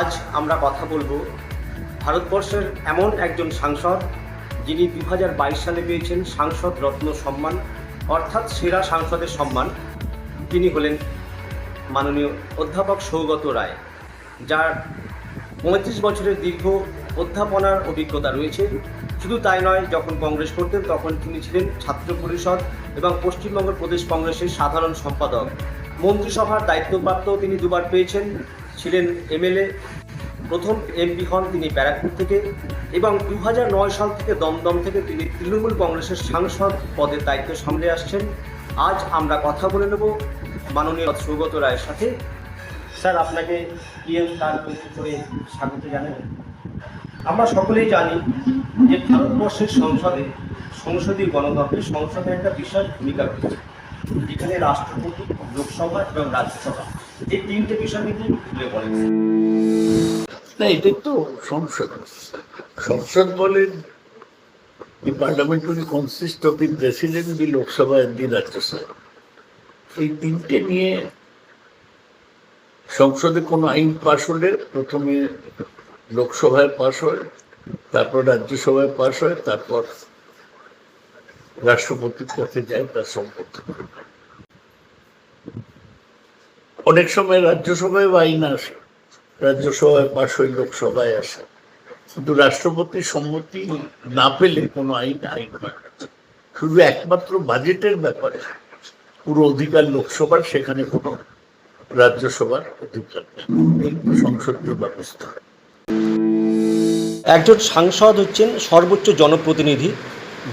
আজ আমরা কথা বলব ভারতবর্ষের এমন একজন সাংসদ, যিনি দু হাজার বাইশ সালে পেয়েছেন সাংসদ রত্ন সম্মান, অর্থাৎ সেরা সাংসদের সম্মান। তিনি হলেন মাননীয় অধ্যাপক সৌগত রায়, যার পঁয়ত্রিশ বছরের দীর্ঘ অধ্যাপনার অভিজ্ঞতা রয়েছে। শুধু তাই নয়, যখন কংগ্রেস করতেন, তখন তিনি ছিলেন ছাত্র পরিষদ এবং পশ্চিমবঙ্গ প্রদেশ কংগ্রেসের সাধারণ সম্পাদক। মন্ত্রিসভার দায়িত্বপ্রাপ্ত তিনি দুবার পেয়েছেন। ছিলেন এমএলএ, প্রথম এমপি হন তিনি ব্যারাকপুর থেকে এবং দু সাল থেকে দমদম থেকে তিনি তৃণমূল কংগ্রেসের সাংসদ পদের দায়িত্ব সামলে আসছেন। আজ আমরা কথা বলে নেব মাননীয় সৌগত রায়ের সাথে। স্যার, আপনাকে পিএম স্টার করে স্বাগত জানাই। আমরা সকলেই জানি যে ভারতবর্ষের সংসদে সংসদীয় গণতন্ত্রে সংসদের একটা বিশাল ভূমিকা রয়েছে। যেখানে রাষ্ট্রপতি, লোকসভা এবং রাজ্যসভা। তিনটে বিষয় কিন্তু তুলে না, এটা তো সংসদ। সংসদ বলেন এই তিনটে নিয়ে সংসদে কোনো আইন পাশ হলে প্রথমে লোকসভায় পাশ হয়, তারপর রাজ্যসভায় পাশ হয়, তারপর রাষ্ট্রপতির কাছে যায় তার সম্পত্তি। অনেক সময় রাজ্যসভায় আইন আসে, রাজ্যসভায় পাশ হয়ে লোকসভায় আসে। কিন্তু রাষ্ট্রপতির সম্মতি না পেলে কোনো আইন আইন শুধু একমাত্র বাজেটের ব্যাপারে পুরো অধিকার লোকসভার, সেখানে কোনো রাজ্যসভার অধিকার সংসদীয় ব্যবস্থা। একজন সাংসদ হচ্ছেন সর্বোচ্চ জনপ্রতিনিধি,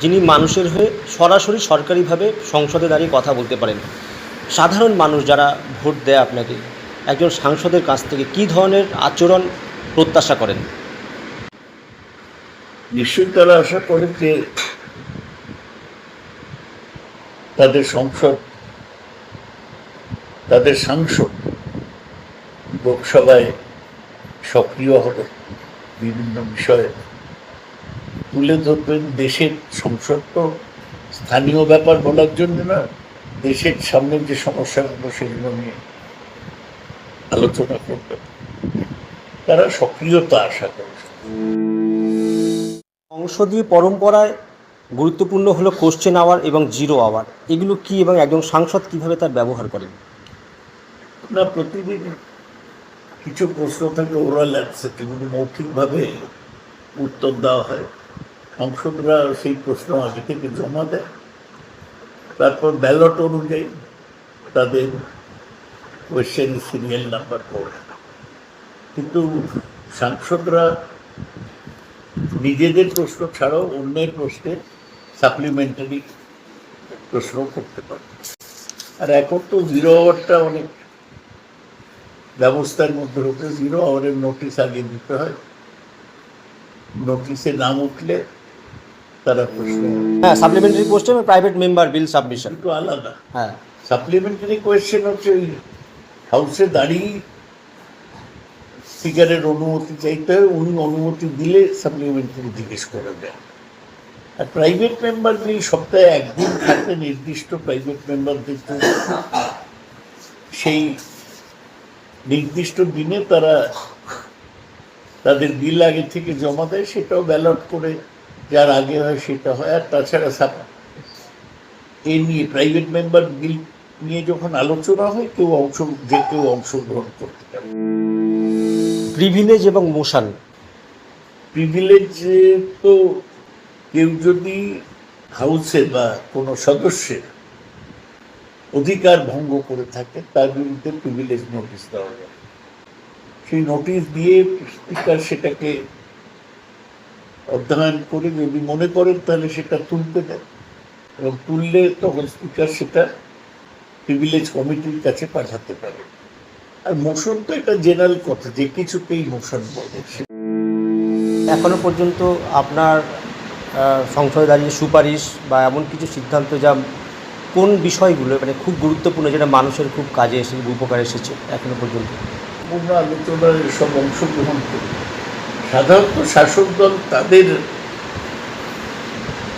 যিনি মানুষের হয়ে সরাসরি সরকারিভাবে সংসদে দাঁড়িয়ে কথা বলতে পারেন। সাধারণ মানুষ যারা ভোট দেয় আপনাকে, একজন সাংসদের কাছ থেকে কী ধরনের আচরণ প্রত্যাশা করেন? নিশ্চয়ই তারা আশা করে যে তাদের সংসদ, তাদের সাংসদ লোকসভায় সক্রিয় হবে বিভিন্ন বিষয়ে। তুলে ধরবেন দেশের সংসদ তো স্থানীয় ব্যাপার বলার জন্য না দেশের সামনে যে সমস্যাগুলো সেগুলো নিয়ে আলোচনা করবেন তারা সক্রিয়তা আশা করে। সংসদীয় পরম্পরায় গুরুত্বপূর্ণ হলো কোশ্চেন আওয়ার এবং জিরো আওয়ার এগুলো কি এবং একজন সাংসদ কীভাবে তার ব্যবহার করেন? না প্রতিদিন কিছু প্রশ্ন থাকে ওরাল অ্যান্সার যেগুলো মৌখিকভাবে উত্তর দেওয়া হয়। সংসদরা সেই প্রশ্ন আগে থেকে জমা দেয়। তারপর ব্যালট অনুযায়ী তাদের কোয়েশ্চেন সিরিয়াল নাম্বার পড়ে কিন্তু সাংসদরা নিজেদের প্রশ্ন ছাড়াও অন্যের প্রশ্নে সাপ্লিমেন্টারি প্রশ্ন করতে পারে। আর এখন তো জিরো আওয়ারটা অনেক ব্যবস্থার মধ্যে হতে জিরো আওয়ারের নোটিশ আগে দিতে হয়। নোটিশে নাম উঠলে তারা প্রশ্ন। হ্যাঁ supplementary question private member bill submission একটু আলাদা। হ্যাঁ। সাপ্লিমেন্টারি কোয়েশ্চেন হচ্ছে ওই হাউসে দাঁড়িয়ে স্পিকারের অনুমতি চাইতে হয় উনি অনুমতি দিলে সাপ্লিমেন্টারি জিজ্ঞেস করে আর প্রাইভেট মেম্বার বিল সপ্তাহে একদিন থাকে নির্দিষ্ট প্রাইভেট মেম্বার কিন্তু সেই নির্দিষ্ট দিনে তারা তাদের বিল আগে থেকে জমা দেয় সেটাও ব্যালট করে যার আগে হয় সেটা হয়। আর তাছাড়া সাপ এ নিয়ে প্রাইভেট মেম্বার বিল নিয়ে যখন আলোচনা হয় কেউ অংশ যে কেউ অংশগ্রহণ করতে পারে। প্রিভিলেজ এবং মোশন। প্রিভিলেজ তো কেউ যদি হাউসে বা কোনো সদস্যের অধিকার ভঙ্গ করে থাকে তার বিরুদ্ধে প্রিভিলেজ নোটিশ দেওয়া যায় সেই নোটিশ দিয়ে স্পিকার সেটাকে অধ্যয়ন করে যদি মনে করেন তাহলে সেটা তুলতে দেয় এবং তুললে তখন স্পিকার সেটা প্রিভিলেজ কমিটির কাছে পাঠাতে পারে। আর মোশন তো এটা জেনারেল কথা যে কিছুতেই মোশন বলে এখনও পর্যন্ত আপনার সংসদে দাঁড়িয়ে সুপারিশ বা এমন কিছু সিদ্ধান্ত যা কোন বিষয়গুলো মানে খুব গুরুত্বপূর্ণ যেটা মানুষের খুব কাজে এসে উপকার এসেছে এখনও পর্যন্ত? পূর্ণ আলোচনার সব অংশগ্রহণ করি। সাধারণত শাসক দল তাদের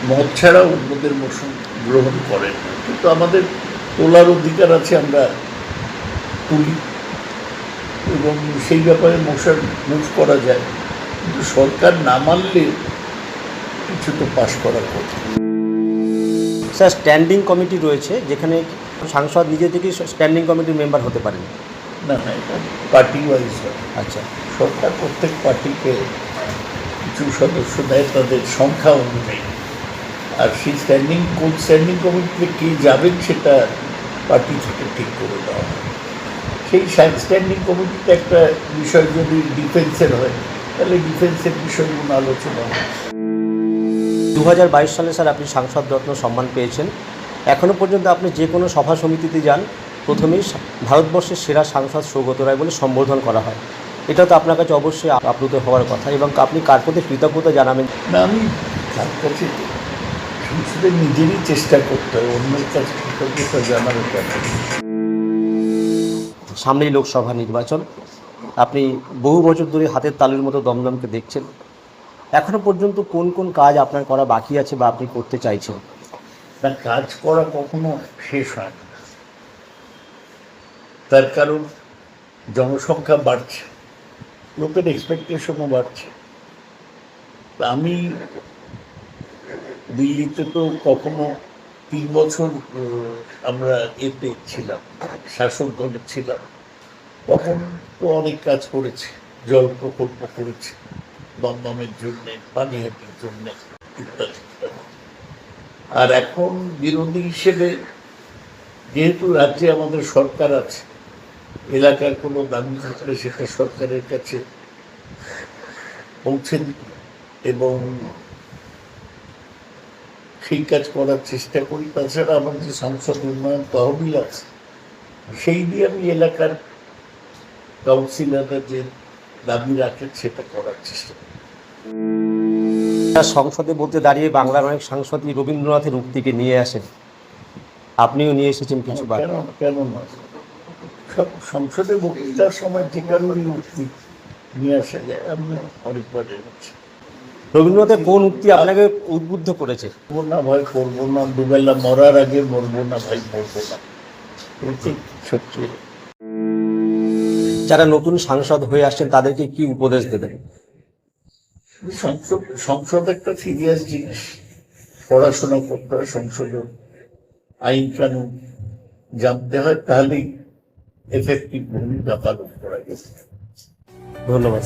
মত ছাড়া অন্যদের মোশন গ্রহণ করেন কিন্তু আমাদের তোলার অধিকার আছে, আমরা তুলি। এবং সেই ব্যাপারে মোশন মুভ করা যায়। কিন্তু সরকার না মানলে কিছু তো পাশ করা কথা স্যার, স্ট্যান্ডিং কমিটি রয়েছে, যেখানে সাংসদ নিজে থেকেই স্ট্যান্ডিং কমিটির মেম্বার হতে পারেন। না না এটা পার্টি ওয়াইজ হয়। আচ্ছা। সরকার প্রত্যেক পার্টিকে কিছু সদস্য দেয় তাদের সংখ্যা অনুযায়ী। আর সেই স্ট্যান্ডিং কোন স্ট্যান্ডিং কমিটিতে কে যাবেন সেটা পার্টি থেকে ঠিক করে দেওয়া হয়। সেই স্ট্যান্ডিং কমিটিতে একটা বিষয় যদি ডিফেন্সের হয় তাহলে ডিফেন্সের বিষয়গুলো আলোচনা হয়। দু হাজার বাইশ সালে স্যার আপনি সাংসদ রত্ন সম্মান পেয়েছেন এখনও পর্যন্ত আপনি যে কোনো সভা সমিতিতে যান প্রথমেই ভারতবর্ষের সেরা সাংসদ সৌগত রায় বলে সম্বোধন করা হয়। এটা তো আপনার কাছে অবশ্যই আপ্লুত হওয়ার কথা এবং আপনি কার প্রতি কৃতজ্ঞতা জানাবেন? না আমি তার কাছে সংসদে নিজেরই চেষ্টা করতে হবে অন্যের কাছে কৃতজ্ঞতা কেন সামনেই লোকসভা নির্বাচন। আপনি বহু বছর ধরে হাতের তালুর মতো দমদমকে দেখছেন। এখনও পর্যন্ত কোন কোন কাজ আপনার করা বাকি আছে বা আপনি করতে চাইছেন? না কাজ করা কখনো শেষ হয় না। তার কারণ জনসংখ্যা বাড়ছে, লোকের এক্সপেকটেশনও বাড়ছে। আমি দিল্লিতে তো কখনো তিন বছর আমরা এতে ছিলাম শাসন দলে ছিলাম। তখন তো অনেক কাজ করেছি, জল প্রকল্প করেছি দমদমের জন্যে পানিহাটির জন্যে, ইত্যাদি। আর এখন বিরোধী হিসেবে যেহেতু রাজ্যে আমাদের সরকার আছে এলাকার কোনো দাবি থাকলে সেটা সরকারের কাছে পৌঁছে এবং সেই কাজ করার চেষ্টা করি। তাছাড়া আমার যে সংসদ উন্নয়ন তহবিল আছে সেই দিয়ে আমি এলাকার কাউন্সিলররা যে দাবি রাখেন সেটা করার চেষ্টা করি। সংসদে বলতে দাঁড়িয়ে বাংলার অনেক সাংসদই রবীন্দ্রনাথের উক্তিকে নিয়ে আসেন। আপনিও নিয়ে এসেছেন কিছু কেন কেন নয়? সংসদে বক্তৃতার সময় যে কারণে উক্তি নিয়ে আসা যায় আমি অনেকবার এনেছি। রবীন্দ্রনাথের কোন উক্তি আপনাকে উদ্বুদ্ধ করেছে? করব না ভয় করব না দুবেলা মরার আগে মরবো না ভাই মরবো না। সত্যি। যারা নতুন সাংসদ হয়ে আসছেন তাদেরকে কি উপদেশ দেবেন? সংসদ সংসদ একটা সিরিয়াস জিনিস। পড়াশোনা করতে হয় সংসদে। আইন কানুন জানতে হয় তাহলেই এফেক্টিভ ভূমিকা পালন করা গেছে ধন্যবাদ